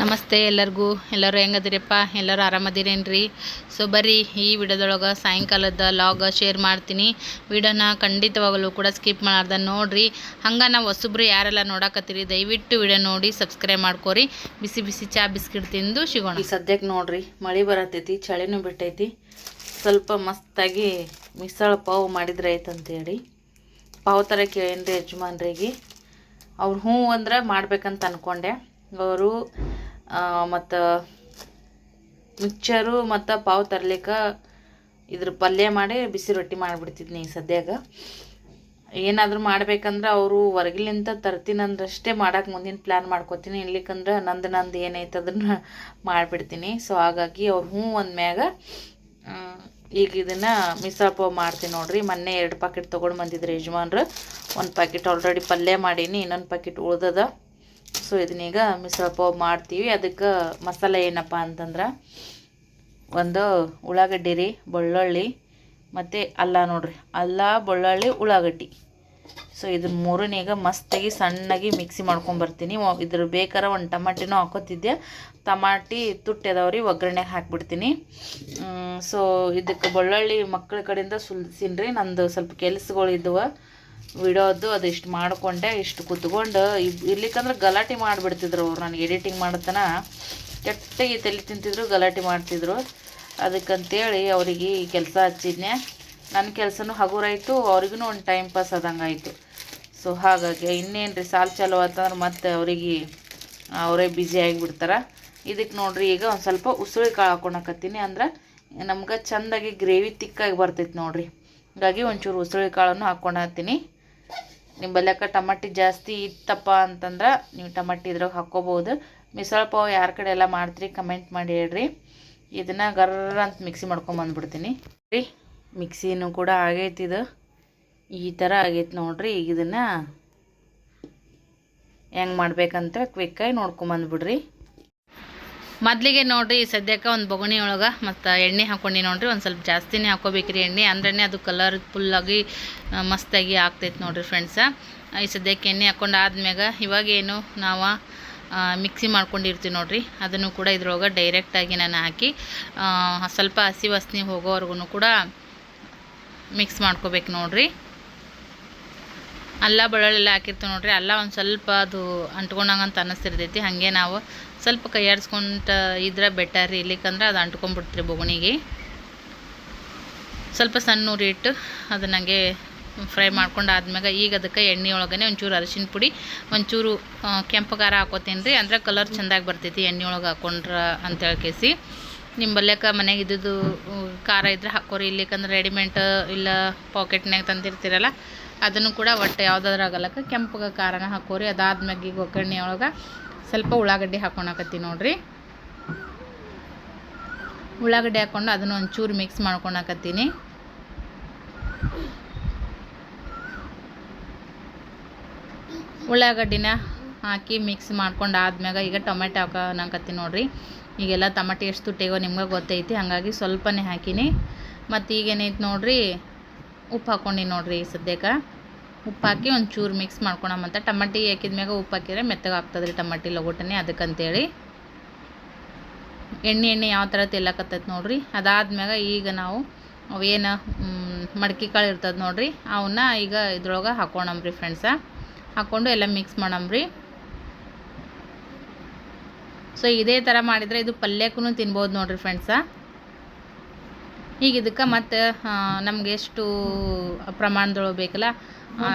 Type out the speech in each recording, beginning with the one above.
ನಮಸ್ತೆ ಎಲ್ಲರಿಗೂ. ಎಲ್ಲರೂ ಹೆಂಗದಿರಪ್ಪ ಎಲ್ಲರೂ ಆರಾಮದಿರೇನ್ರಿ? ಸೊ ಬರೀ ಈ ವಿಡಿಯೋದೊಳಗೆ ಸಾಯಂಕಾಲದ ಲಾಗ ಶೇರ್ ಮಾಡ್ತೀನಿ. ವಿಡಿಯೋನ ಖಂಡಿತವಾಗಲೂ ಕೂಡ ಸ್ಕಿಪ್ ಮಾಡ್ದೆ ನೋಡ್ರಿ, ಹಂಗೆ ನಾವು ಹೊಸಬ್ರು ಯಾರೆಲ್ಲ ನೋಡಕತ್ತೀರಿ, ದಯವಿಟ್ಟು ವಿಡಿಯೋ ನೋಡಿ ಸಬ್ಸ್ಕ್ರೈಬ್ ಮಾಡ್ಕೋರಿ. ಬಿಸಿ ಬಿಸಿ ಚಾ ಬಿಸ್ಕಿಟ್ ತಿಂದು ಸಿಗೋಣ. ಸದ್ಯಕ್ಕೆ ನೋಡ್ರಿ, ಮಳೆ ಬರತೈತಿ, ಚಳಿನೂ ಬಿಟ್ಟೈತಿ. ಸ್ವಲ್ಪ ಮಸ್ತಾಗಿ ಮಿಸಳ ಪಾವ್ ಮಾಡಿದ್ರೆ ಐತಂತೇಳಿ ಪಾವ್ ಥರ ಕೇಳೇನ್ರಿ ಯಜಮಾನ್ರಿಗೆ. ಅವ್ರು ಹ್ಞೂ ಅಂದ್ರೆ ಮಾಡ್ಬೇಕಂತ ಅನ್ಕೊಂಡೆ. ಅವರು ಮತ್ತು ಮಿಕ್ಚರು ಮತ್ತು ಪಾವು ತರ್ಲಿಕ್ಕೆ ಇದ್ರ ಪಲ್ಯ ಮಾಡಿ ಬಿಸಿ ರೊಟ್ಟಿ ಮಾಡಿಬಿಡ್ತಿದ್ನಿ ಸದ್ಯಾಗ. ಏನಾದರೂ ಮಾಡ್ಬೇಕಂದ್ರೆ ಅವರು ಹೊರಗಿಲಿಂದ ತರ್ತೀನಂದ್ರಷ್ಟೇ ಮಾಡಕ್ಕೆ ಮುಂದಿನ ಪ್ಲ್ಯಾನ್ ಮಾಡ್ಕೋತೀನಿ. ಇರ್ಲಿಕ್ಕಂದ್ರೆ ನಂದು ನಂದು ಏನೈತೆ ಅದನ್ನು ಮಾಡಿಬಿಡ್ತೀನಿ. ಸೊ ಹಾಗಾಗಿ ಅವ್ರು ಹ್ಞೂ ಅಂದಮ್ಯಾಗ ಈಗ ಇದನ್ನು ಮಿಸಲ್ ಪಾವ್ ಮಾಡ್ತೀನಿ ನೋಡ್ರಿ. ಮೊನ್ನೆ ಎರಡು ಪಾಕೆಟ್ ತೊಗೊಂಡು ಬಂದಿದ್ರು ಯಜಮಾನ್ರು. ಒಂದು ಪ್ಯಾಕೆಟ್ ಆಲ್ರೆಡಿ ಪಲ್ಯ ಮಾಡೀನಿ, ಇನ್ನೊಂದು ಪ್ಯಾಕೆಟ್ ಉಳ್ದದ. ಸೊ ಇದನ್ನೀಗ ಮಿಸಲ್ ಪಾವ್ ಮಾಡ್ತೀವಿ. ಅದಕ್ಕೆ ಮಸಾಲೆ ಏನಪ್ಪ ಅಂತಂದ್ರೆ ಒಂದು ಉಳ್ಳಾಗಡ್ಡಿ ರೀ, ಬೆಳ್ಳುಳ್ಳಿ ಮತ್ತು ಅಲ್ಲ ನೋಡ್ರಿ, ಅಲ್ಲ, ಬೆಳ್ಳುಳ್ಳಿ, ಉಳ್ಳಾಗಡ್ಡಿ. ಸೊ ಇದನ್ನ ಮೂರನೇಗ ಮಸ್ತಾಗಿ ಸಣ್ಣಗೆ ಮಿಕ್ಸಿ ಮಾಡ್ಕೊಂಬರ್ತೀನಿ ಇದ್ರ ಬೇಕಾರ ಒಂದು ಟಮಾಟಿನೂ ಹಾಕೋತಿದ್ದೆ. ಟಮಾಟಿ ತುಟ್ಟಿ ಅದಾವ್ರಿ ಒಗ್ಗರಣೆಗೆ ಹಾಕ್ಬಿಡ್ತೀನಿ. ಸೊ ಇದಕ್ಕೆ ಬೆಳ್ಳುಳ್ಳಿ ಮಕ್ಕಳ ಕಡೆಯಿಂದ ಸುಲ್ಸಿನ್ರಿ. ನಂದು ಸ್ವಲ್ಪ ಕೆಲಸಗಳು ಇದ್ದವು ವಿಡಿಯೋದು ಅದು ಇಷ್ಟು ಮಾಡಿಕೊಂಡೆ, ಇಷ್ಟು ಕುತ್ಕೊಂಡು ಇರ್ಲಿಕ್ಕಂದ್ರೆ ಗಲಾಟೆ ಮಾಡಿಬಿಡ್ತಿದ್ರು ಅವ್ರು ನನಗೆ ಎಡಿಟಿಂಗ್ ಮಾಡತನ. ಕೆಟ್ಟಾಗಿ ತಲೆ ತಿಂತಿದ್ರು, ಗಲಾಟೆ ಮಾಡ್ತಿದ್ರು. ಅದಕ್ಕಂತೇಳಿ ಅವರಿಗೆ ಕೆಲಸ ಹಚ್ಚಿದ್ನೆ. ನನ್ನ ಕೆಲಸನೂ ಹಗುರಾಯಿತು ಅವ್ರಿಗೂ ಒಂದು ಟೈಮ್ ಪಾಸ್ ಆದಂಗೆ ಆಯಿತು ಸೊ ಹಾಗಾಗಿ ಇನ್ನೇನು ರೀ ಸಾಲು ಚಾಲು ಆತಂದ್ರೆ ಮತ್ತೆ ಅವರಿಗೆ, ಅವರೇ ಬ್ಯುಸಿ ಆಗಿಬಿಡ್ತಾರೆ. ಇದಕ್ಕೆ ನೋಡ್ರಿ, ಈಗ ಒಂದು ಸ್ವಲ್ಪ ಉಸುಳಿ ಕಾಳು ಹಾಕೊಳಕತ್ತೀನಿ ಅಂದ್ರೆ ನಮ್ಗೆ ಚೆಂದಾಗಿ ಗ್ರೇವಿ ತಿಕ್ಕಾಗಿ ಬರ್ತೈತೆ ನೋಡ್ರಿ. ಹಾಗಾಗಿ ಒಂಚೂರು ಉಸುಳಿ ಕಾಳನ್ನು ಹಾಕ್ಕೊಳತ್ತೀನಿ ನಿಮ್ಮ ಬಲ್ಯಕ ಟಮಾಟಿ ಜಾಸ್ತಿ ಇತ್ತಪ್ಪ ಅಂತಂದ್ರೆ ನೀವು ಟಮಾಟಿ ಇದ್ರಾಗ ಹಾಕ್ಕೋಬೋದು ಮಿಸಳ ಪಾವ್ ಯಾರ ಕಡೆ ಎಲ್ಲ ಮಾಡ್ತೀರಿ ಕಮೆಂಟ್ ಮಾಡಿ ಹೇಳ್ರಿ. ಇದನ್ನು ಗರ್ರ ಅಂತ ಮಿಕ್ಸಿ ಮಾಡ್ಕೊಂಬಂದ್ಬಿಡ್ತೀನಿ ರೀ ಮಿಕ್ಸಿನೂ ಕೂಡ ಆಗೈತಿ ಇದು. ಈ ಥರ ಆಗೈತೆ ನೋಡ್ರಿ, ಈಗ ಇದನ್ನು ಹೆಂಗೆ ಮಾಡ್ಬೇಕಂತ ಕ್ವಿಕ್ಕಾಗಿ ನೋಡ್ಕೊಂಬಂದ್ಬಿಡ್ರಿ ಮೊದಲಿಗೆ ನೋಡಿರಿ ಸದ್ಯಕ್ಕೆ ಒಂದು ಬೊಗಣಿ ಒಳಗೆ ಮತ್ತು ಎಣ್ಣೆ ಹಾಕ್ಕೊಂಡು ನೋಡಿರಿ, ಒಂದು ಸ್ವಲ್ಪ ಜಾಸ್ತಿನೇ ಹಾಕೋಬೇಕ್ರಿ ಎಣ್ಣೆ. ಅಂದ್ರೆ ಅದು ಕಲರ್ ಫುಲ್ಲಾಗಿ ಮಸ್ತಾಗಿ ಆಗ್ತೈತೆ ನೋಡಿರಿ ಫ್ರೆಂಡ್ಸ ಈ ಸದ್ಯಕ್ಕೆ ಎಣ್ಣೆ ಹಾಕ್ಕೊಂಡು ಆದ್ಮ್ಯಾಗ ಇವಾಗೇನು ನಾವು ಮಿಕ್ಸಿ ಮಾಡ್ಕೊಂಡಿರ್ತೀವಿ ನೋಡಿರಿ. ಅದನ್ನು ಕೂಡ ಇದ್ರೊಳಗೆ ಡೈರೆಕ್ಟಾಗಿ ನಾನು ಹಾಕಿ ಸ್ವಲ್ಪ ಹಸಿ ವಾಸನೆ ಹೋಗೋವರೆಗೂ ಕೂಡ ಮಿಕ್ಸ್ ಮಾಡ್ಕೋಬೇಕು ನೋಡ್ರಿ. ಅಲ್ಲ, ಬೆಳ್ಳುಳ್ಳಿ ಹಾಕಿರ್ತೀವಿ ನೋಡ್ರಿ. ಅಲ್ಲ ಒಂದು ಸ್ವಲ್ಪ ಅದು ಅಂಟ್ಕೊಂಡಂಗಂತ ಅನ್ನಿಸ್ತಿರ್ತೈತಿ ಹಾಗೆ ನಾವು ಸ್ವಲ್ಪ ಕೈ ಇದ್ರೆ ಬೆಟರ್ ರೀ, ಇಲ್ಲಿಕಂದ್ರೆ ಅದು ಅಂಟ್ಕೊಂಡ್ಬಿಡ್ತೀರಿ ಬೊಗುಣಿಗೆ. ಸ್ವಲ್ಪ ಸಣ್ಣ ಇಟ್ಟು ಅದನ್ನಂಗೆ ಫ್ರೈ ಮಾಡ್ಕೊಂಡು ಆದ್ಮ್ಯಾಗ ಈಗ ಅದಕ್ಕೆ ಎಣ್ಣೆ ಒಳಗನೆ ಒಂಚೂರು ಅರಿಶಿನ ಪುಡಿ, ಒಂಚೂರು ಕೆಂಪು ಖಾರ ಹಾಕೋತೀನಿ ರೀ, ಅಂದ್ರೆ ಕಲರ್ ಚೆಂದಾಗಿ ಬರ್ತೈತಿ ಎಣ್ಣೆ ಒಳಗೆ ಹಾಕೊಂಡ್ರ ಅಂತ ಹೇಳ್ಕೇಸಿ. ನಿಮ್ಮ ಬಲ್ಯಕ ಮನೆಗೆ ಇದ್ದಿದ್ದು ಖಾರ ಇದ್ರೆ ಹಾಕೋರಿ, ಇಲ್ಲಿಕಂದ್ರೆ ರೆಡಿಮೇಡ್ ಇಲ್ಲ ಪಾಕೆಟ್ನಾಗ ತಂದಿರ್ತೀರಲ್ಲ, ಅದನ್ನು ಕೂಡ ಒಟ್ಟು ಯಾವುದಾದ್ರೂ ಆಗಲ್ಲಕ್ಕೆ ಕೆಂಪಗೆ ಖಾರನ ಹಾಕೋರಿ, ಅದಾದ್ಮ್ಯಾಗ ಈಗ ಒಗ್ಗರಣೆ ಒಳಗೆ ಸ್ವಲ್ಪ ಉಳ್ಳಾಗಡ್ಡಿ ಹಾಕೊಳಕತ್ತಿ ನೋಡ್ರಿ. ಉಳ್ಳಾಗಡ್ಡಿ ಹಾಕ್ಕೊಂಡು ಅದನ್ನು ಒಂಚೂರು ಮಿಕ್ಸ್ ಮಾಡ್ಕೊಳಕತ್ತೀನಿ ಉಳ್ಳಾಗಡ್ಡಿನ ಹಾಕಿ ಮಿಕ್ಸ್ ಮಾಡ್ಕೊಂಡು ಆದ್ಮ್ಯಾಗ ಈಗ ಟೊಮೆಟೊ ಹಾಕೋಣಕತ್ತೀನಿ ನೋಡ್ರಿ. ಈಗೆಲ್ಲ ಟೊಮೆಟೊ ಎಷ್ಟು ತುಟ್ಟಿಗೋ ನಿಮ್ಗೆ ಗೊತ್ತೈತಿ, ಹಾಗಾಗಿ ಸ್ವಲ್ಪನೇ ಹಾಕಿನಿ. ಮತ್ತು ಈಗೇನೈತೆ ನೋಡ್ರಿ, ಉಪ್ಪು ಹಾಕ್ಕೊಂಡಿನಿ ನೋಡ್ರಿ ಸದ್ಯಕ್ಕೆ. ಉಪ್ಪು ಹಾಕಿ ಒಂಚೂರು ಮಿಕ್ಸ್ ಮಾಡ್ಕೊಳಮಂತ ಟಮಾಟಿ ಹಾಕಿದ್ಮ್ಯಾಗ ಉಪ್ಪು ಹಾಕಿದ್ರೆ ಮೆತ್ತಗೆ ಆಗ್ತದೆ ರೀ ಟಮಾಟಿ ಲಗೋಟನೆ ಅದಕ್ಕಂತೇಳಿ. ಎಣ್ಣೆ ಎಣ್ಣೆ ಯಾವ ಥರ ತೆಲ್ಲಕತ್ತೈತೆ ನೋಡ್ರಿ. ಅದಾದ್ಮ್ಯಾಗ ಈಗ ನಾವು ಅವೇನು ಮಡ್ಕಿ ಕಾಳು ಇರ್ತದೆ ನೋಡ್ರಿ. ಅವನ್ನ ಈಗ ಇದ್ರೊಳಗೆ ಹಾಕೋಣಮ್ರಿ ಫ್ರೆಂಡ್ಸ ಹಾಕ್ಕೊಂಡು ಎಲ್ಲ ಮಿಕ್ಸ್ ಮಾಡಮ್ರಿ ಸೊ ಇದೇ ಥರ ಮಾಡಿದರೆ ಇದು ಪಲ್ಯಕ್ಕೂ ತಿನ್ಬೋದು ನೋಡ್ರಿ ಫ್ರೆಂಡ್ಸ ಈಗ ಇದಕ್ಕೆ ಮತ್ತು ನಮ್ಗೆ ಎಷ್ಟು ಪ್ರಮಾಣದೊಳಗೆ ಬೇಕಲ್ಲ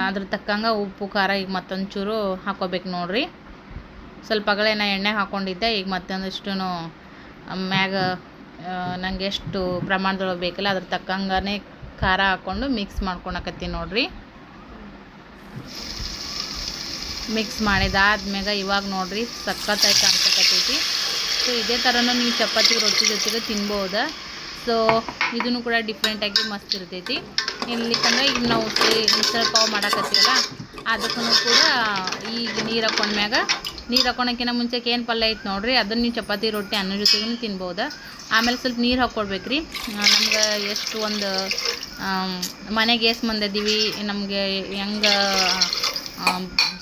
ಅದ್ರ ತಕ್ಕಂಗೆ ಉಪ್ಪು ಖಾರ ಈಗ ಮತ್ತೊಂಚೂರು ಹಾಕೋಬೇಕು ನೋಡ್ರಿ. ಸ್ವಲ್ಪ ಅಗಳೇ ನಾ ಎಣ್ಣೆ ಹಾಕ್ಕೊಂಡಿದ್ದೆ ಈಗ ಮತ್ತೊಂದಿಷ್ಟು ಮ್ಯಾಗ ನನಗೆ ಎಷ್ಟು ಪ್ರಮಾಣದೊಳಗೆ ಬೇಕಲ್ಲ ಅದ್ರ ತಕ್ಕಂಗೆ ಖಾರ ಹಾಕ್ಕೊಂಡು ಮಿಕ್ಸ್ ಮಾಡ್ಕೊಳಕತ್ತೀನಿ ನೋಡ್ರಿ. ಮಿಕ್ಸ್ ಮಾಡಿದಾದ್ಮ್ಯಾಗ ಇವಾಗ ನೋಡ್ರಿ ಸಖತ್ತಾಗಿ ಕಾಣ್ಸಕತ್ತೈತಿ. ಸೊ ಇದೇ ಥರನೂ ನೀವು ಚಪಾತಿ ರೊಟ್ಟಿ ಜೊತೆಗೆ ತಿನ್ಬೋದು. ಸೊ ಇದನ್ನು ಕೂಡ ಡಿಫ್ರೆಂಟಾಗಿ ಮಸ್ತ್ ಇರ್ತೈತಿ. ಇಲ್ಲಿಕಂದ್ರೆ ಈಗ ನಾವು ಮಿಸಲ್ ಪಾವ್ ಮಾಡಕತ್ತೀವಲ್ಲ ಅದಕ್ಕೂ ಕೂಡ ಈಗ ನೀರು ಹಾಕೊಂಡ್ಮ್ಯಾಗ ನೀರು ಹಾಕೊಳಕ್ಕಿಂತ ಮುಂಚೆಗೆ ಏನು ಪಲ್ಯ ಐತೆ ನೋಡಿರಿ, ಅದನ್ನು ನೀವು ಚಪಾತಿ, ರೊಟ್ಟಿ, ಅನ್ನ ಜೊತೆಗೂ ತಿನ್ಬೋದು. ಆಮೇಲೆ ಸ್ವಲ್ಪ ನೀರು ಹಾಕ್ಕೊಡ್ಬೇಕು ರೀ ನಮ್ಗೆ ಎಷ್ಟು ಒಂದು ಮನೆಗೆ ಎಷ್ಟು ಮಂದಿ ಇದೀವಿ ನಮಗೆ ಹೆಂಗೆ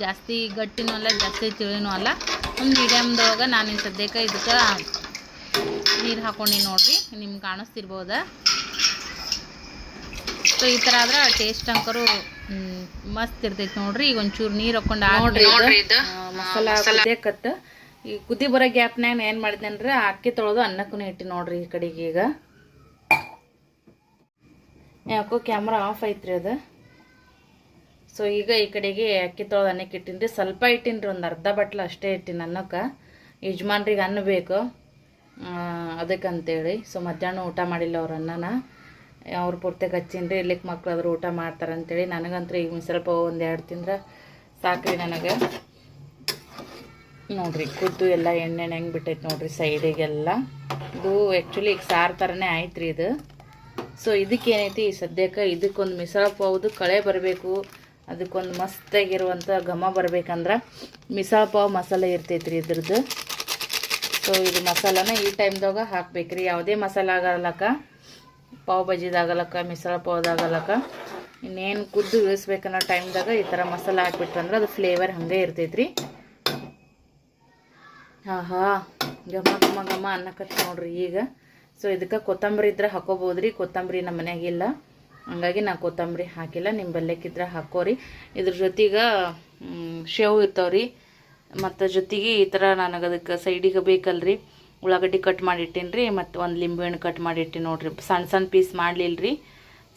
ಜಾಸ್ತಿ ಗಟ್ಟಿನೂ ಅಲ್ಲ, ಜಾಸ್ತಿ ತಿಳಿನೂ ಅಲ್ಲ. ಒಂದು ಮೀಡಿಯಮ್ದೊಳಗೆ ನಾನು ಸದ್ಯಕ್ಕೆ ಇದಕ್ಕೆ ನೀರು ಹಾಕೊಂಡಿ ನೋಡ್ರಿ ನಿಮ್ಗೆ ಕಾಣಿಸ್ತಿರ್ಬೋದ? ಸೊ ಈ ಥರ ಆದ್ರೆ ಟೇಸ್ಟ್ ಅಂಕರು ಮಸ್ತ್ ಇರ್ತೈತಿ ನೋಡ್ರಿ. ಈಗ ಒಂಚೂರು ನೀರು ಹಾಕೊಂಡು ಮಸಾಲ ಕಟ್ ಈ ಕುದಿ ಬರೋ ಗ್ಯಾಪ್ನಾಗ ಏನು ಮಾಡಿದನಂದ್ರೆ ಅಕ್ಕಿ ತೊಳೆದು ಅನ್ನಕ್ಕೂ ಇಟ್ಟು ನೋಡ್ರಿ ಈ ಕಡೆಗೆ ಈಗ. ಯಾಕೋ ಕ್ಯಾಮ್ರಾ ಆಫ್ ಐತ್ರಿ ಅದು. ಸೊ ಈಗ ಈ ಕಡೆಗೆ ಅಕ್ಕಿ ತೊಳೆದು ಅನ್ನಕ್ಕೆ ಇಟ್ಟಿನ್ರಿ. ಸ್ವಲ್ಪ ಇಟ್ಟಿನ್ರಿ ಒಂದು ಅರ್ಧ ಬಟ್ಲು ಅಷ್ಟೇ ಇಟ್ಟಿನಿ ಅನ್ನಕ್ಕೆ. ಯಜಮಾನ್ರಿಗೆ ಅನ್ನ ಬೇಕು. ಅದಕ್ಕಂತೇಳಿ. ಸೊ ಮಧ್ಯಾಹ್ನ ಊಟ ಮಾಡಿಲ್ಲ ಅವ್ರ ಅನ್ನನ ಅವ್ರ ಪೂರ್ತಿ ಹಚ್ಚಿನ್ರಿ ಇಲ್ಲಿಗೆ ಮಕ್ಳು ಆದರೂ ಊಟ ಮಾಡ್ತಾರೆ ಅಂತೇಳಿ ನನಗಂತೂ ಈಗ ಸ್ವಲ್ಪ ಒಂದು ಎರಡು ತಿಂದ್ರೆ ಸಾಕ್ರಿ ನನಗೆ. ನೋಡ್ರಿ ಕುದ್ದು ಎಲ್ಲ ಎಣ್ಣೆ ಹೆಂಗೆ ಬಿಟ್ಟೈತೆ ನೋಡ್ರಿ ಸೈಡಿಗೆಲ್ಲ. ಇದು ಆ್ಯಕ್ಚುಲಿ ಈಗ ಸಾರು ಥರನೇ ಆಯ್ತು ರೀ ಇದು ಸೊ ಇದಕ್ಕೇನೈತಿ ಸದ್ಯಕ್ಕೆ ಇದಕ್ಕೊಂದು ಮಿಸಳ ಪಾವ್ದು ಕಳೆ ಬರಬೇಕು. ಅದಕ್ಕೊಂದು ಮಸ್ತಾಗಿರುವಂಥ ಘಮ ಬರ್ಬೇಕಂದ್ರೆ ಮಿಸಳ ಪಾವ್ ಮಸಾಲೆ ಇರ್ತೈತೆ ರೀ ಇದ್ರದ್ದು. ಸೊ ಇದು ಮಸಾಲಾನ ಈ ಟೈಮ್ದಾಗ ಹಾಕ್ಬೇಕು ರೀ ಯಾವುದೇ ಮಸಾಲ ಆಗಲ್ಲಕ್ಕ ಪಾವ್ ಬಜಿದಾಗಲಕ್ಕ ಮಿಸಾಲ ಪಾವ್ದಾಗಲಕ್ಕ ಇನ್ನೇನು ಕುದ್ದು ಇಳಿಸ್ಬೇಕನ್ನೋ ಟೈಮ್ದಾಗ ಈ ಥರ ಮಸಾಲ ಹಾಕ್ಬಿಟ್ರಂದ್ರೆ ಅದು ಫ್ಲೇವರ್ ಹಾಗೆ ಇರ್ತೈತ್ರಿ. ಆಹಾ, ಘಮ ಘಮ ಘಮ ಅನ್ನಕತ್ತ ನೋಡ್ರಿ ಈಗ. ಸೊ ಇದಕ್ಕೆ ಕೊತ್ತಂಬರಿ ಇದ್ರೆ ಹಾಕೋಬೋದ್ರಿ. ಕೊತ್ತಂಬರಿ ನಮ್ಮ ಮನೆಯಾಗಿಲ್ಲ ಹಂಗಾಗಿ ನಾ ಕೊತ್ತಂಬರಿ ಹಾಕಿಲ್ಲ. ನಿಮ್ಮ ಬೆಲ್ಲಕ್ಕಿದ್ರೆ ಹಾಕೋರಿ. ಇದ್ರ ಜೊತೆಗೆ ಶೇವ್ ಇರ್ತಾವ್ರಿ. ಮತ್ತು ಜೊತೆಗೆ ಈ ಥರ ನನಗೆ ಅದಕ್ಕೆ ಸೈಡಿಗೆ ಬೇಕಲ್ರಿ. ಉಳ್ಳಾಗಡ್ಡಿ ಕಟ್ ಮಾಡಿಟ್ಟೀನಿ ರೀ ಮತ್ತು ಒಂದು ಲಿಂಬೆಹಣ್ಣು ಕಟ್ ಮಾಡಿಟ್ಟಿನಿ ನೋಡಿರಿ. ಸಣ್ಣ ಸಣ್ಣ ಪೀಸ್ ಮಾಡಲಿಲ್ಲ ರೀ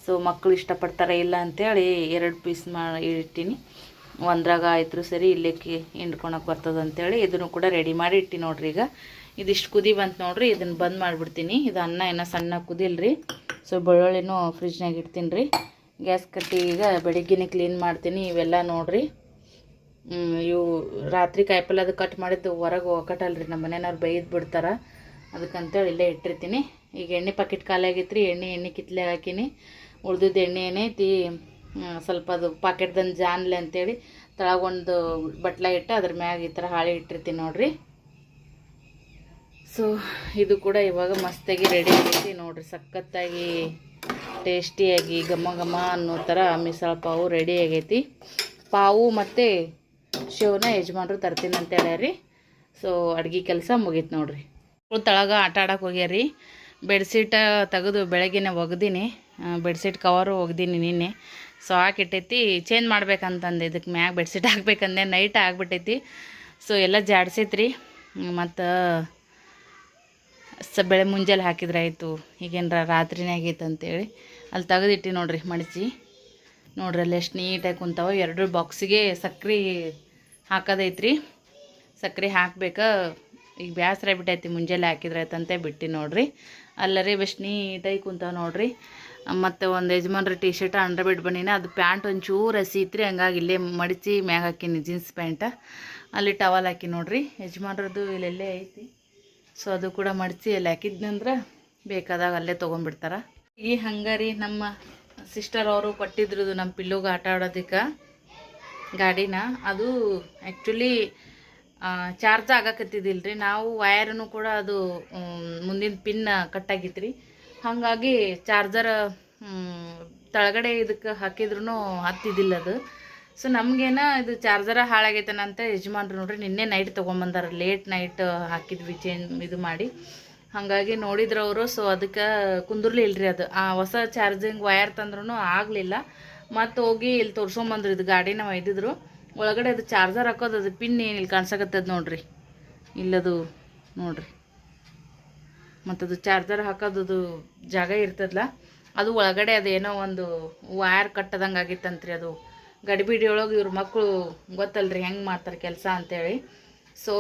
ಸೊ ಮಕ್ಕಳು ಇಷ್ಟಪಡ್ತಾರೆ ಇಲ್ಲ ಅಂತೇಳಿ ಎರಡು ಪೀಸ್ ಮಾಡಿ ಇಟ್ಟಿನಿ. ಒಂದ್ರಾಗ ಆಯ್ತು ಸರಿ ಇಲ್ಲಿಕ್ಕೆ ಹಿಂಡ್ಕೊಳಕ್ಕೆ ಬರ್ತದೆ ಅಂತೇಳಿ ಇದನ್ನು ಕೂಡ ರೆಡಿ ಮಾಡಿ ಇಟ್ಟಿ ನೋಡಿರಿ ಈಗ. ಇದಿಷ್ಟು ಕುದಿ ಬಂತು ನೋಡಿರಿ ಇದನ್ನು ಬಂದ್ ಮಾಡಿಬಿಡ್ತೀನಿ. ಇದು ಅನ್ನ ಏನೋ ಸಣ್ಣ ಕುದಿಲ್ರಿ. ಸೊ ಬೆಳ್ಳುಳ್ಳಿನೂ ಫ್ರಿಜ್ನಾಗ ಇಡ್ತೀನಿ ರೀ ಗ್ಯಾಸ್ ಕಟ್ಟಿ ಈಗ ಬೆಳಿಗ್ಗೆನೇ ಕ್ಲೀನ್ ಮಾಡ್ತೀನಿ ಇವೆಲ್ಲ ನೋಡ್ರಿ. ಇವು ರಾತ್ರಿ ಕಾಯಿಪಲ್ಲೆ ಅದು ಕಟ್ ಮಾಡಿದ್ದು ಹೊರಗೆ ಒಕ್ಕಟಲ್ರಿ ನಮ್ಮ ಮನೆಯವ್ರು ಬೈದು ಬಿಡ್ತಾರೆ. ಅದಕ್ಕಂತೇಳಿ ಇಲ್ಲೇ ಇಟ್ಟಿರ್ತೀನಿ. ಈಗ ಎಣ್ಣೆ ಪಾಕಿಟ್ ಖಾಲಿ ಆಗೈತ್ರಿ, ಎಣ್ಣೆ ಎಣ್ಣೆ ಕಿತ್ಲೆ ಹಾಕಿನಿ. ಉಳ್ದಿದ್ದು ಎಣ್ಣೆ ಏನೈತಿ ಸ್ವಲ್ಪ ಅದು ಪಾಕೆಟ್ದಂದು ಜಾನ್ಲೆ ಅಂತೇಳಿ ತಳಗೊಂದು ಬಟ್ಲ ಇಟ್ಟು ಅದ್ರ ಮ್ಯಾಗ ಈ ಥರ ಹಾಳೆ ಇಟ್ಟಿರ್ತೀನಿ ನೋಡಿರಿ. ಸೊ ಇದು ಕೂಡ ಇವಾಗ ಮಸ್ತಾಗಿ ರೆಡಿ ಆಗೈತಿ ನೋಡಿರಿ, ಸಖತ್ತಾಗಿ ಟೇಸ್ಟಿಯಾಗಿ ಘಮ ಘಮ ಅನ್ನೋ ಥರ ಮಿಸಳ ಪಾವು ರೆಡಿ ಆಗೈತಿ. ಪಾವು ಮತ್ತು ಶೇವ್ನ ಯಜಮಾನ್ರು ತರ್ತೀನಿ ಅಂತ ಹೇಳ್ಯಾರಿ. ಸೊ ಅಡ್ಗೆ ಕೆಲಸ ಮುಗೀತು ನೋಡ್ರಿ. ತಳಗ ಆಟ ಆಡಕ್ಕೆ ಹೋಗ್ಯಾರಿ. ಬೆಡ್ಶೀಟ ತೆಗೆದು ಬೆಳಗ್ಗೆನೆ ಒಗ್ದೀನಿ. ಬೆಡ್ಶೀಟ್ ಕವರು ಒಗ್ದೀನಿ ನಿನ್ನೆ. ಸೊ ಹಾಕಿಟ್ಟೈತಿ. ಚೇಂಜ್ ಮಾಡ್ಬೇಕಂತಂದು. ಇದಕ್ಕೆ ಮ್ಯಾಗ ಬೆಡ್ಶೀಟ್ ಹಾಕ್ಬೇಕಂದೆ. ನೈಟ್ ಆಗ್ಬಿಟ್ಟೈತಿ. ಸೊ ಎಲ್ಲ ಜಾಡ್ಸೈತ್ರಿ. ಮತ್ತು ಸ ಬೆಳೆ ಮುಂಜಾನೆ ಹಾಕಿದ್ರೆ ಆಯಿತು ಈಗೇನರ ರಾತ್ರಿನೇ ಆಗೈತೆ ಅಂತೇಳಿ. ಅಲ್ಲಿ ತೆಗೆದಿಟ್ಟು ನೋಡ್ರಿ ಮಡಚಿ. ನೋಡ್ರಿ ಅಲ್ಲಿ ಎಷ್ಟು ನೀಟಾಗಿ ಕುಂತಾವ. ಎರಡು ಬಾಕ್ಸಿಗೆ ಸಕ್ರೆ ಹಾಕೋದೈತ್ರಿ. ಸಕ್ಕರೆ ಹಾಕ್ಬೇಕಾ. ಈಗ ಬೇಸರ ಬಿಟ್ಟೈತಿ ಮುಂಜಾನೆ ಹಾಕಿದ್ರೆ ಆಯ್ತಂತೆ ಬಿಟ್ಟು ನೋಡ್ರಿ. ಅಲ್ಲರಿ ಬೆಸ್ಟ್ ನೀಟಾಗಿ ಕುಂತಾವ ನೋಡ್ರಿ. ಮತ್ತು ಒಂದು ಯಜಮಾನ್ರ ಟಿ ಶರ್ಟ್ ಅಂಡರ್ ಬಿಟ್ಟು ಬನ್ನಿನ, ಅದು ಪ್ಯಾಂಟ್ ಒಂಚೂರು ಹಸಿ ಇತ್ರಿ, ಹಂಗಾಗಿ ಇಲ್ಲೇ ಮಡಿಚಿ ಮ್ಯಾಗ ಹಾಕಿನಿ ಜೀನ್ಸ್ ಪ್ಯಾಂಟ. ಅಲ್ಲಿ ಟವಲ್ ಹಾಕಿ ನೋಡ್ರಿ. ಯಜಮಾನ್ರದ್ದು ಇಲ್ಲೆಲ್ಲೇ ಐತಿ. ಸೊ ಅದು ಕೂಡ ಮಡಚಿ ಅಲ್ಲಿ ಹಾಕಿದ್ನಂದ್ರೆ ಬೇಕಾದಾಗ ಅಲ್ಲೇ ತೊಗೊಂಡ್ಬಿಡ್ತಾರೆ. ಈ ಹಂಗಾರಿ ನಮ್ಮ ಸಿಸ್ಟರ್ ಅವರು ಕೊಟ್ಟಿದ್ರದು ನಮ್ಮ ಪಿಲ್ಲುಗೆ ಆಟ ಆಡೋದಕ್ಕೆ. ಗಾಡಿನ. ಅದು ಆ್ಯಕ್ಚುಲಿ ಚಾರ್ಜ್ ಆಗಕತ್ತಿದ್ದಿಲ್ಲ ರೀ ನಾವು ವಯರನ್ನು ಕೂಡ ಅದು ಮುಂದಿನ ಪಿನ್ ಕಟ್ಟಾಗಿತ್ತು ರೀ ಹಾಗಾಗಿ ಚಾರ್ಜರ್ ತಳಗಡೆ ಇದಕ್ಕೆ ಹಾಕಿದ್ರೂ ಹತ್ತಿದ್ದಿಲ್ಲ ಅದು. ಸೊ ನಮಗೇನ ಇದು ಚಾರ್ಜರ ಹಾಳಾಗೈತನಂತ ಯಜಮಾನ್ರು ನೋಡ್ರಿ, ನಿನ್ನೆ ನೈಟ್ ತೊಗೊಂಬಂದಾರ. ಲೇಟ್ ನೈಟ್ ಹಾಕಿದ್ವಿ ಚೇಂಜ್ ಇದು ಮಾಡಿ. ಹಾಗಾಗಿ ನೋಡಿದ್ರು ಅವರು ಸೊ ಅದಕ್ಕೆ ಕುಂದಿರ್ಲಿಲ್ಲ ರೀ ಅದು. ಆ ಹೊಸ ಚಾರ್ಜಿಂಗ್ ವಯರ್ ತಂದ್ರೂ ಆಗಲಿಲ್ಲ. ಮತ್ತು ಹೋಗಿ ಇಲ್ಲಿ ತೋರ್ಸೊಂಬಂದ್ರು ಇದು ಗಾಡಿನ ಒಯ್ದಿದ್ರು ಒಳಗಡೆ ಅದು ಚಾರ್ಜರ್ ಹಾಕೋದು, ಅದು ಪಿನ್ ಏನು ಇಲ್ಲಿ ಕಾಣಿಸಕತ್ತದ ನೋಡ್ರಿ. ಇಲ್ಲದು ನೋಡ್ರಿ. ಮತ್ತದು ಚಾರ್ಜರ್ ಹಾಕೋದು ಜಾಗ ಇರ್ತದಲ್ಲ ಅದು ಒಳಗಡೆ ಅದೇನೋ ಒಂದು ವಯರ್ ಕಟ್ಟದಂಗೆ ಆಗಿತ್ತಂತ್ರಿ ಅದು. ಗಡಿಬಿಡಿ ಒಳಗೆ ಇವ್ರ ಮಕ್ಕಳು ಗೊತ್ತಲ್ರಿ ಹೆಂಗೆ ಮಾಡ್ತಾರೆ ಕೆಲಸ ಅಂತೇಳಿ. ಸೊ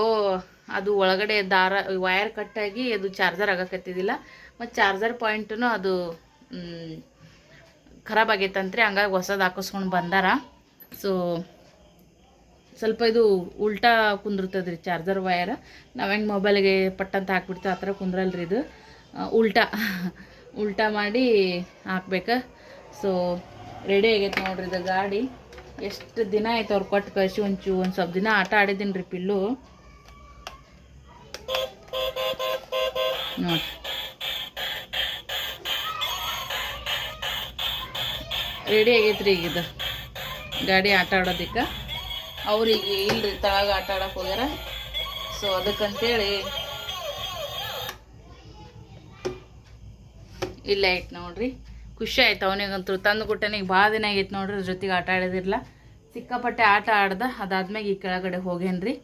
ಅದು ಒಳಗಡೆ ದಾರ ವಯರ್ ಕಟ್ಟಾಗಿ ಅದು ಚಾರ್ಜರ್ ಆಗಕತ್ತಿದ್ದಿಲ್ಲ. ಮತ್ತು ಚಾರ್ಜರ್ ಪಾಯಿಂಟೂ ಅದು ಖರಾಬ್ ಆಗೈತಂತ್ರಿ, ಹಂಗಾಗಿ ಹೊಸದು ಹಾಕಿಸ್ಕೊಂಡು ಬಂದಾರ. ಸೊ ಸ್ವಲ್ಪ ಇದು ಉಲ್ಟಾ ಕುಂದಿರ್ತದೆ ರೀ ಚಾರ್ಜರ್ ವಯರ್ ನಾವು ಹೆಂಗೆ ಮೊಬೈಲ್ಗೆ ಪಟ್ಟಂತ ಹಾಕ್ಬಿಡ್ತೀವಿ ಆ ಥರ ಕುಂದ್ರಲ್ರಿ ಇದು. ಉಲ್ಟಾ ಉಲ್ಟಾ ಮಾಡಿ ಹಾಕ್ಬೇಕು. ಸೊ ರೆಡಿ ಆಗೈತೆ ನೋಡ್ರಿ ಇದು ಗಾಡಿ. ಎಷ್ಟು ದಿನ ಆಯ್ತು ಅವ್ರು ಕೊಟ್ಟು ಕಳಿಸಿ, ಒಂಚು, ಒಂದು ಸ್ವಲ್ಪ ದಿನ ಆಟ ಆಡಿದ್ದೀನಿ ರೀ ಪಿಲ್ಲು. ನೋಡ್ರಿ ರೆಡಿ ಆಗೈತ್ರಿ ಈಗ ಇದು. ಗಾಡಿ ಆಟ ಆಡೋದಕ್ಕೆ ಅವ್ರಿಗೆ ಇಲ್ರಿ ತಳಗ ಆಟ ಆಡಕ್ಕೆ ಹೋಗ್ಯಾರ. ಸೊ ಅದಕ್ಕಂತೇಳಿ ಇಲ್ಲ ಐತೆ ನೋಡ್ರಿ. ಖುಷಿ ಆಯ್ತು ಅವನಿಗಂತೂ. ತಂದು ಕೊಟ್ಟನಿಗೆ ಭಾಳ ದಿನ ಆಗೈತೆ ನೋಡ್ರಿ ಜೊತೆಗೆ ಆಟ ಆಡೋದಿಲ್ಲ ಸಿಕ್ಕಾಪಟ್ಟೆ ಆಟ ಆಡ್ದ. ಅದಾದ್ಮೇಲೆ ಈ ಕೆಳಗಡೆ ಹೋಗೇನ್ರಿ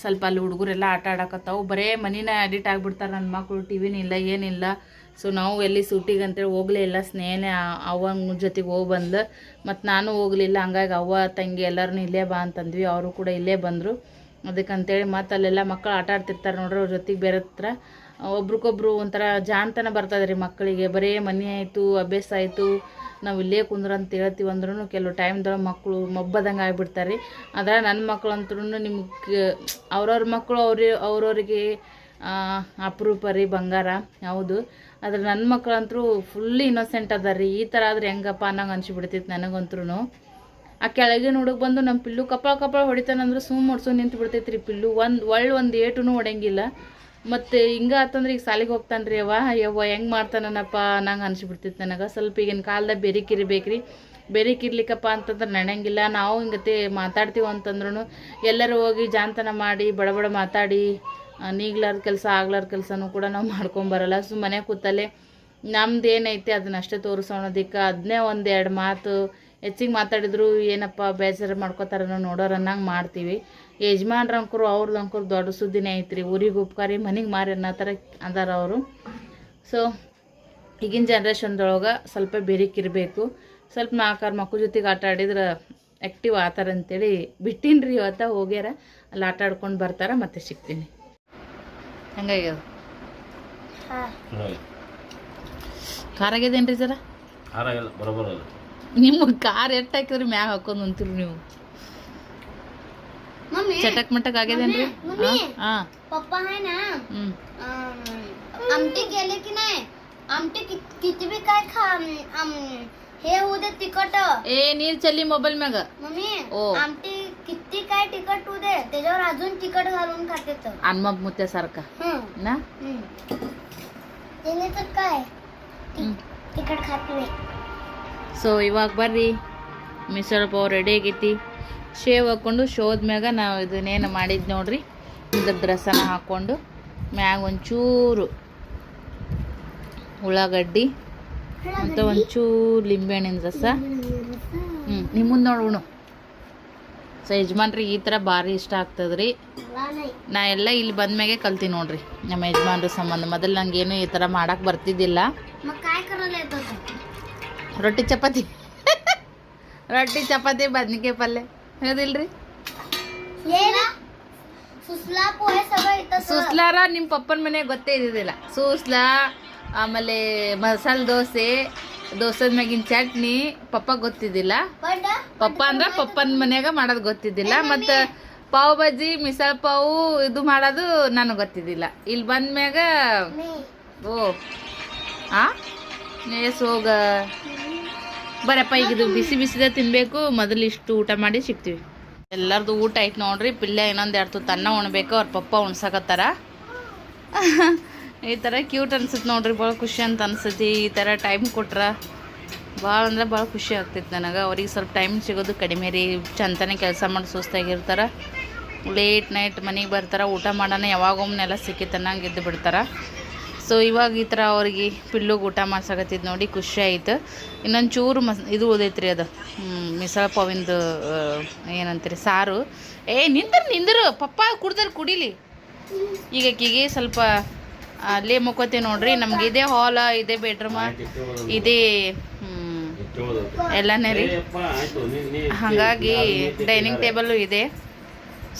ಸ್ವಲ್ಪ ಅಲ್ಲಿ ಹುಡುಗರೆಲ್ಲ ಆಟ ಆಡಕತ್ತಾವು. ಬರೇ ಮನಿನ ಅಡಿಟ್ ಆಗಿಬಿಡ್ತಾರೆ ನನ್ನ ಮಕ್ಕಳು ಟಿ ವಿನಿಲ್ಲ ಏನಿಲ್ಲ. ಸೊ ನಾವು ಎಲ್ಲಿ ಸೂಟಿಗೆ ಅಂತೇಳಿ ಹೋಗಲೇ ಇಲ್ಲ. ಸ್ನೇಹನೇ ಅವ್ವನ ಜೊತೆಗೆ ಹೋಗಿ ಬಂದು ಮತ್ತು ನಾನು ಹೋಗಲಿಲ್ಲ. ಹಂಗಾಗಿ ಅವ್ವ, ತಂಗಿ ಎಲ್ಲರೂ ಇಲ್ಲೇ ಬಾ ಅಂತಂದ್ವಿ. ಅವರು ಕೂಡ ಇಲ್ಲೇ ಬಂದರು. ಅದಕ್ಕಂತೇಳಿ ಮತ್ತು ಅಲ್ಲೆಲ್ಲ ಮಕ್ಕಳು ಆಟ ಆಡ್ತಿರ್ತಾರೆ ನೋಡ್ರಿ ಅವ್ರ ಜೊತೆಗೆ ಬೇರೆ ಹತ್ರ. ಒಬ್ರಿಗೊಬ್ರು ಒಂಥರ ಜಾಣತನ ಬರ್ತದೆ ರೀ ಮಕ್ಕಳಿಗೆ ಬರೀ ಮನೆ ಆಯಿತು, ಅಭ್ಯಾಸ ಆಯಿತು. ನಾವು ಇಲ್ಲೇ ಕುಂದ್ರ ಅಂತ ಹೇಳ್ತೀವಿ ಅಂದ್ರೂ ಕೆಲವು ಟೈಮ್ದೊಳಗೆ ಮಕ್ಕಳು ಮಬ್ಬದಂಗೆ ಆಗಿಬಿಡ್ತಾರೆ ರೀ. ಅದ್ರ ನನ್ನ ಮಕ್ಕಳು ಅಂತೂ ನಿಮ್ಗೆ ಅವ್ರವ್ರ ಮಕ್ಕಳು ಅವ್ರಿ, ಅವ್ರವ್ರಿಗೆ ಅಪರೂಪ ರೀ, ಬಂಗಾರ. ಹೌದು. ಆದ್ರೆ ನನ್ನ ಮಕ್ಕಳಂತೂ ಫುಲ್ ಇನ್ನೋಸೆಂಟ್ ಅದ ಈ ಥರ ಆದ್ರೆ ಹೆಂಗಪ್ಪ ಅನ್ನಂಗೆ ಅನ್ಸಿಬಿಡ್ತಿತ್ತು ನನಗಂತ್ರೂ ಆ ಕೆಳಗಿನ ಹುಡುಗ ಬಂದು ನಮ್ಮ ಪಿಲ್ಲು ಕಪಾಳ ಕಪಾಳ ಹೊಡಿತಾನಂದ್ರೆ ಸುಮ್ಮ ಹೊಡ್ಸೋ ನಿಂತು ಬಿಡ್ತೈತೆ ರೀ ಪಿಲ್ಲು. ಒಂದು ಒಳ್ಳೆ ಒಂದು ಏಟುನು ಹೊಡಂಗಿಲ್ಲ. ಮತ್ತು ಹಿಂಗೆ ಆತಂದ್ರೆ ಈಗ ಸಾಲಿಗೆ ಹೋಗ್ತಾನೆ ರೀ ಅವ ಯವ್ವ ಹೆಂಗೆ ಮಾಡ್ತಾನಪ್ಪ ನಂಗೆ ಅನ್ಸಿಬಿಡ್ತಿತ್ತು ನನಗೆ. ಸ್ವಲ್ಪ ಈಗಿನ ಕಾಲದಾಗ ಬೆರಿಕಿರ್ಬೇಕು ರೀ ಬೆರಿಕಿರ್ಲಿಕ್ಕಪ್ಪ ಅಂತಂದ್ರೆ ನಡೆಯಂಗಿಲ್ಲ ನಾವು ಹಿಂಗತೆ ಮಾತಾಡ್ತೀವಿ ಅಂತಂದ್ರೂ ಎಲ್ಲರೂ ಹೋಗಿ ಜಾಂತನ ಮಾಡಿ ಬಡ ಬಡ ಮಾತಾಡಿ ನೀಗ್ಲಾರ್ದ ಕೆಲಸ, ಆಗ್ಲಾರ್ದ ಕೆಲಸನೂ ಕೂಡ ನಾವು ಮಾಡ್ಕೊಂಬರಲ್ಲ ಸುಮ್ಮನೆ ಕೂತಲ್ಲೇ ನಮ್ದು ಏನೈತೆ ಅದನ್ನಷ್ಟೇ ತೋರಿಸೋಣದಕ್ಕೆ. ಅದನ್ನೇ ಒಂದು ಎರಡು ಮಾತು ಹೆಚ್ಚಿಗೆ ಮಾತಾಡಿದ್ರು ಏನಪ್ಪ ಬೇಜಾರು ಮಾಡ್ಕೋತಾರನೋ ನೋಡೋರು ಅನ್ನಂಗೆ ಮಾಡ್ತೀವಿ. ಯಜಮಾನ್ರ ಅಂಕರು ಅವ್ರದ್ದು ಅಂಕರು ದೊಡ್ಡ ಸುದ್ದಿನೇ ಐತ್ರಿ. ಊರಿಗೆ ಉಪ್ಕಾರಿ, ಮನೆಗೆ ಮಾರಿ ಅನ್ನೋ ಥರ ಅದಾರ ಅವರು. ಸೊ ಈಗಿನ ಜನ್ರೇಷನ್ದೊಳಗೆ ಸ್ವಲ್ಪ ಬೆರಿಕಿರಬೇಕು ಸ್ವಲ್ಪ ನಾಲ್ಕಾರು ಮಕ್ಕಳ ಜೊತೆಗೆ ಆಟ ಆಡಿದ್ರೆ ಆ್ಯಕ್ಟಿವ್ ಆತಾರ ಅಂತೇಳಿ ಬಿಟ್ಟಿನ್ರಿ ಇವತ್ತ. ಹೋಗ್ಯಾರ, ಅಲ್ಲಿ ಆಟ ಆಡ್ಕೊಂಡು ಬರ್ತಾರ, ಮತ್ತೆ ಸಿಗ್ತೀನಿ. ಹಂಗಾಗ್ಯದ ಖಾರ ಆಗ್ಯದೇನು ರೀ ಜರ ಹಾರಾಗಲ್ಲ ಬರೋಬರ ಅದು ನಿಮ್ಗೆ ಕಾರ್ ಎಟ್ಟು ಹಾಕಿದ್ರಿ ಮ್ಯಾಗ ಹಾಕೊಂಡು ಅಂತೀರಿ ನೀವು मम्मी ಚಟಕ್ ಮಟಕ್ ಆಗ್ಯದೇನ್ರಿ ಹಾಂ पप्पा है ना ಹ್ಞೂ अम, आमटी गेले की नाही आमटी कि- किती बी काय खा अम, हे होऊ दे तिखट ಏ ನೀರು ಚಲ್ಲಿ ಮೊಬೈಲ್ ಮ್ಯಾಗ मम्मी ओ. आमटी किती काय तिखट होऊ दे त्याच्यावर अजून तिखट घालून खाते तर ಹನುಮಪ್ಪ ಮುತ್ತೆ ಸಾರ್ಕ हम्म, ನಾ हम्म. त्याने तर काय ಹ್ಞೂ तिखट खात नाही ಸೊ ಇವಾಗ ಬರ್ರಿ ಮಿಸಲ್ ಪಾವ್ ರೆಡಿ ಆಗೈತಿ ಶೇವ್ ಹಾಕ್ಕೊಂಡು ಶೋದ ಮ್ಯಾಗ ನಾವು ಇದನ್ನೇನು ಮಾಡಿದ್ದು ನೋಡ್ರಿ ಇದ್ರದ್ದು ರಸನ ಹಾಕ್ಕೊಂಡು ಮ್ಯಾಗ ಒಂಚೂರು ಉಳ್ಳಾಗಡ್ಡಿ ಮತ್ತು ಒಂಚೂರು ಲಿಂಬೆಹಣ್ಣಿನ ರಸ ಹ್ಞೂ ನಿಮ್ಮ ಮುಂದೆ ನೋಡಿ ಉಣು ಸೊ ಯಜಮಾನ್ರಿ ಈ ಥರ ಭಾರಿ ಇಷ್ಟ ಆಗ್ತದ್ರಿ. ನಾ ಎಲ್ಲ ಇಲ್ಲಿ ಬಂದ ಮ್ಯಾಗೆ ಕಲ್ತೀನಿ ನೋಡ್ರಿ ನಮ್ಮ ಯಜಮಾನ್ರ ಸಂಬಂಧ. ಮೊದಲು ನಂಗೇನು ಈ ಥರ ಮಾಡೋಕೆ ಬರ್ತಿದ್ದಿಲ್ಲ. ರೊಟ್ಟಿ ಚಪಾತಿ. ರೊಟ್ಟಿ ಚಪಾತಿ ಬದ್ನಿಕಾಯಿ ಪಲ್ಯ. ಹೌದಿಲ್ರಿ ಸುಸ್ಲಾರ ನಿಮ್ಮ ಪಪ್ಪನ ಮನೆಗೆ ಗೊತ್ತೇ ಇದ್ದಿದ್ದಿಲ್ಲ. ಸುಸ್ಲಾ ಆಮೇಲೆ ಮಸಾಲೆ ದೋಸೆ ದೋಸದ ಮ್ಯಾಗಿನ ಚಟ್ನಿ ಪಪ್ಪ ಗೊತ್ತಿದ್ದಿಲ್ಲ. ಪಪ್ಪ ಅಂದ್ರೆ ಪಪ್ಪನ ಮನ್ಯಾಗ ಮಾಡೋದು ಗೊತ್ತಿದ್ದಿಲ್ಲ ಮತ್ತು ಪಾವ್ ಬಜ್ಜಿ ಮಿಸಾಲ್ ಪಾವು ಇದು ಮಾಡೋದು ನನಗೆ ಗೊತ್ತಿದ್ದಿಲ್ಲ. ಇಲ್ಲಿ ಬಂದ ಮ್ಯಾಗ ಓ ಆ? ಎಸ್ ಹೋಗ. ಬರಪ್ಪ ಈಗ ಇದು ಬಿಸಿ ಬಿಸಿದ ತಿನ್ನಬೇಕು ಮೊದಲು ಇಷ್ಟು ಊಟ ಮಾಡಿ ಸಿಗ್ತೀವಿ ಎಲ್ಲರದು ಊಟ ಆಯ್ತು ನೋಡ್ರಿ ಪಿಲ್ಲೆ ಇನ್ನೊಂದು ಎರಡು ತನ್ನ ಉಣ್ಬೇಕು ಅವ್ರ ಪಪ್ಪ ಉಣ್ಸಕತ್ತಾರ. ಈ ಥರ ಕ್ಯೂಟ್ ಅನ್ಸುತ್ತೆ ನೋಡ್ರಿ ಭಾಳ ಖುಷಿ ಅಂತ ಅನ್ಸತಿ ಈ ಥರ ಟೈಮ್ ಕೊಟ್ರೆ ಭಾಳ ಅಂದ್ರೆ ಭಾಳ ಖುಷಿ ಆಗ್ತೈತೆ ನನಗೆ. ಅವ್ರಿಗೆ ಸ್ವಲ್ಪ ಟೈಮ್ ಸಿಗೋದು ಕಡಿಮೆ ರೀ. ಚಂತಾನೆ ಕೆಲಸ ಮಾಡಿ ಸುಸ್ತಾಗಿರ್ತಾರೆ ಲೇಟ್ ನೈಟ್ ಮನೆಗೆ ಬರ್ತಾರೆ, ಊಟ ಮಾಡೋಣ ಯಾವಾಗೊಮ್ಮನೆಲ್ಲ ಸಿಕ್ಕಿತನ್ನಂಗೆ ಇದ್ದು ಬಿಡ್ತಾರೆ. ಸೊ ಇವಾಗ ಈ ಥರ ಅವ್ರಿಗೆ ಪಿಲ್ಲುಗೆ ಊಟ ಮಾಡ್ಸಕತ್ತಿದ್ದು ನೋಡಿ ಖುಷಿ ಆಯಿತು. ಇನ್ನೊಂದು ಚೂರು ಮಸ್, ಇದು ಉದೈತ್ರಿ ಅದು. ಮಿಸಳ ಪಾವಿಂದು ಏನಂತೀರಿ, ಸಾರು. ಏ, ನಿಂದ್ರು, ನಿಂದರು. ಪಪ್ಪ ಕುಡ್ದಾರ ಕುಡಿಲಿ. ಈಗ ಆಕಿಗೆ ಸ್ವಲ್ಪ ಅಲ್ಲೇ ಮುಕ್ಕೋತೀವಿ ನೋಡ್ರಿ, ನಮ್ಗೆ ಇದೇ ಹಾಲ ಇದೇ ಬೆಡ್ರೂಮ ಇದೇ ಎಲ್ಲನೇ ರೀ. ಹಾಗಾಗಿ ಡೈನಿಂಗ್ ಟೇಬಲ್ಲು ಇದೆ.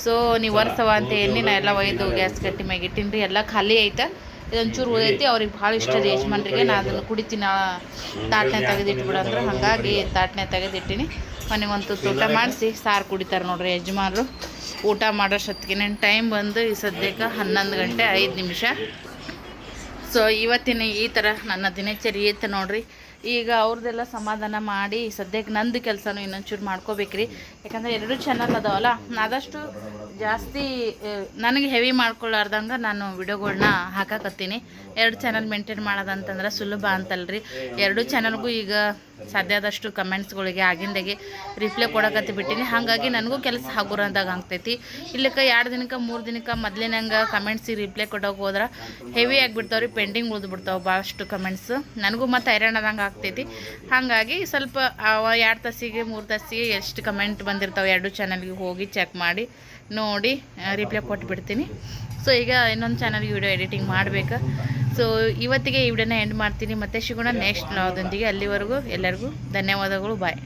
ಸೊ ನೀವು ವರ್ಸವ ಅಂತ ಎಣ್ಣೆ, ನಾ ಎಲ್ಲ ಒಯ್ದು ಗ್ಯಾಸ್ ಕಟ್ಟಿ ಮ್ಯಾಗ ಇಟ್ಟಿನಿ ಎಲ್ಲ ಖಾಲಿ ಐತೆ. ಇದೊಂಚೂರು ಉಳಿದೈತಿ, ಅವ್ರಿಗೆ ಭಾಳ ಇಷ್ಟ ರೀ ಯಜಮಾನ್ರಿಗೆ. ನಾ ಅದನ್ನು ಕುಡಿತೀನಿ ತಾಟ್ನೆ ತೆಗೆದಿಟ್ಬಿಡಂದ್ರೆ ಹಾಗಾಗಿ ತಾಟ್ನೆ ತೆಗೆದಿಟ್ಟಿನಿ. ಮನೆಗೆ ಒಂದು ಊಟ ಮಾಡಿಸಿ, ಸಾರು ಕುಡಿತಾರೆ ನೋಡ್ರಿ ಯಜಮಾನರು. ಊಟ ಮಾಡೋಷ್ಟೊತ್ತಿಗೆ ಟೈಮ್ ಬಂದು ಈ ಸದ್ಯಕ್ಕೆ ಹನ್ನೊಂದು ಗಂಟೆ ಐದು ನಿಮಿಷ. ಸೊ ಇವತ್ತಿನ ಈ ಥರ ನನ್ನ ದಿನಚರಿ ಇತ್ತು ನೋಡ್ರಿ. ಈಗ ಅವ್ರದ್ದೆಲ್ಲ ಸಮಾಧಾನ ಮಾಡಿ ಸದ್ಯಕ್ಕೆ ನಂದು ಕೆಲಸನೂ ಇನ್ನೊಂಚೂರು ಮಾಡ್ಕೋಬೇಕ್ರಿ. ಯಾಕಂದ್ರೆ ಎರಡು ಚಾನಲ್ ಅದಾವಲ್ಲ, ಆದಷ್ಟು ಜಾಸ್ತಿ ನನಗೆ ಹೆವಿ ಮಾಡ್ಕೊಳ್ಳಾರ್ದಂಗೆ ನಾನು ವಿಡಿಯೋಗಳನ್ನ ಹಾಕಾಕತ್ತೀನಿ. ಎರಡು ಚಾನಲ್ ಮೇಂಟೈನ್ ಮಾಡೋದಂತಂದ್ರೆ ಸುಲಭ ಅಂತಲ್ರಿ. ಎರಡು ಚಾನಲ್ಗೂ ಈಗ ಸಾಧ್ಯ ಆದಷ್ಟು ಕಮೆಂಟ್ಸ್ಗಳಿಗೆ ಆಗಿಂದಾಗೆ ರಿಪ್ಲೈ ಕೊಡಕತ್ತಿ ಬಿಟ್ಟಿನಿ. ಹಾಗಾಗಿ ನನಗೂ ಕೆಲಸ ಹಗುರದಾಗ ಆಗ್ತೈತಿ. ಇಲ್ಲಕ್ಕೆ ಎರಡು ದಿನಕ್ಕೆ, ಮೂರು ದಿನಕ್ಕೆ ಮೊದಲಿನಂಗೆ ಕಮೆಂಟ್ಸಿಗೆ ರಿಪ್ಲೈ ಕೊಡೋಕೆ ಹೋದ್ರೆ ಹೆವಿ ಆಗಿಬಿಡ್ತಾವ್ರಿ ಪೆಂಡಿಂಗ್ ಉಳಿದು ಬಿಡ್ತಾವೆ ಭಾಳಷ್ಟು ಕಮೆಂಟ್ಸ್ ನನಗೂ ಮತ್ತು ಹೈರಾಣದಂಗೆ ಆಗ್ತೈತಿ. ಹಾಗಾಗಿ ಸ್ವಲ್ಪ ಎರಡು ತಾಸಿಗೆ, ಮೂರು ತಾಸಿಗೆ ಎಷ್ಟು ಕಮೆಂಟ್ ಬಂದಿರ್ತಾವೆ ಎರಡು ಚಾನಲ್ಗೆ ಹೋಗಿ ಚೆಕ್ ಮಾಡಿ, ನೋಡಿ ರಿಪ್ಲೈ ಕೊಟ್ಟು ಬಿಡ್ತೀನಿ ಸೊ ಈಗ ಇನ್ನೊಂದು ಚಾನಲ್ ವಿಡಿಯೋ ಎಡಿಟಿಂಗ್ ಮಾಡಬೇಕು. ಸೊ ಇವತ್ತಿಗೆ ಈ ವಿಡಿಯೋನ ಎಂಡ್ ಮಾಡ್ತೀನಿ. ಮತ್ತೆ ಸಿಗೋಣ ನೆಕ್ಸ್ಟ್ ನಾವದೊಂದಿಗೆ ಅಲ್ಲಿವರೆಗೂ ಎಲ್ಲರಿಗೂ ಧನ್ಯವಾದಗಳು. ಬಾಯ್